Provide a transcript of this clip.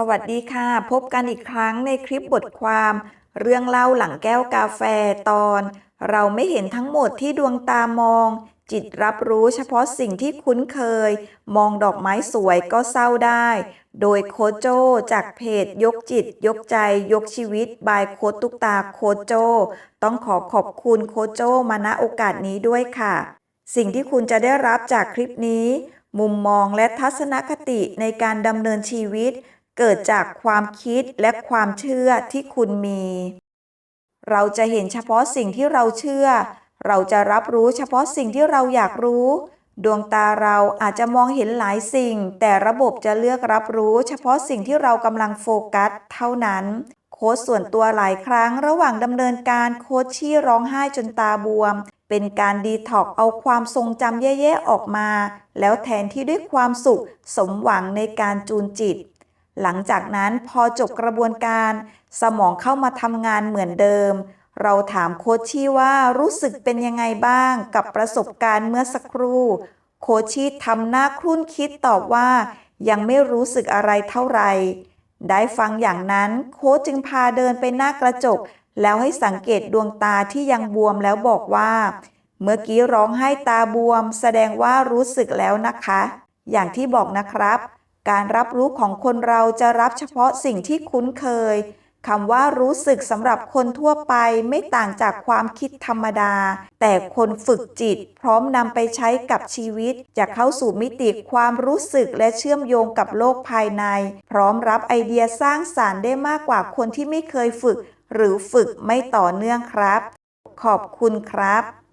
สวัสดีค่ะ พบกันอีกครั้งในคลิปบทความ เรื่องเล่าหลังแก้วกาแฟตอน เราไม่เห็นทั้งหมดที่ดวงตามอง จิตรับรู้เฉพาะสิ่งที่คุ้นเคย มองดอกไม้สวยก็เศร้าได้ โดยโคโจจากเพจยกจิต ยกใจ ยกชีวิต บายโคตุกตาโคโจ ต้องขอขอบคุณโคโจมาณโอกาสนี้ด้วยค่ะ สิ่งที่คุณจะได้รับจากคลิปนี้ มุมมองและทัศนคติในการดำเนินชีวิต เกิดจากความคิดและความเชื่อที่คุณมี เราจะเห็นเฉพาะสิ่งที่เราเชื่อ เราจะรับรู้เฉพาะสิ่งที่เราอยากรู้ ดวงตาเราอาจจะมองเห็นหลายสิ่ง แต่ระบบจะเลือกรับรู้ เฉพาะสิ่งที่เรากำลังโฟกัส เท่านั้น โค้ชส่วนตัวหลายครั้งระหว่างดำเนินการโค้ชชี่ร้องไห้จนตาบวมเป็นการดีท็อกเอาความทรงจำแย่ๆออกมา แล้วแทนที่ด้วยความสุขสมหวังในการจูนจิต หลังจากนั้นพอจบกระบวนการ สมองเข้ามาทำงานเหมือนเดิม เราถามโคชชี่ว่ารู้สึกเป็นยังไงบ้างกับประสบการณ์เมื่อสักครู่ โคชชี่ทำหน้าครุ่นคิดตอบว่า ยังไม่รู้สึกอะไรเท่าไหร่ได้ฟังอย่างนั้นโค้ชจึงพาเดินไปหน้ากระจก แล้วให้สังเกตดวงตาที่ยังบวมแล้วบอกว่า เมื่อกี้ร้องไห้ตาบวม แสดงว่ารู้สึกแล้วนะคะ อย่างที่บอกนะครับ การรับรู้ของคนเราจะรับเฉพาะสิ่งที่คุ้นเคยคำว่ารู้สึกสำหรับคนทั่วไปไม่ต่างจากความคิดธรรมดา แต่คนฝึกจิต พร้อมนำไปใช้กับชีวิต จะเข้าสู่มิติความรู้สึกและเชื่อมโยงกับโลกภายใน พร้อมรับไอเดียสร้างสารรค์ได้มากกว่าคนที่ไม่เคยฝึก หรือฝึกไม่ต่อเนื่องครับ ขอบคุณครับ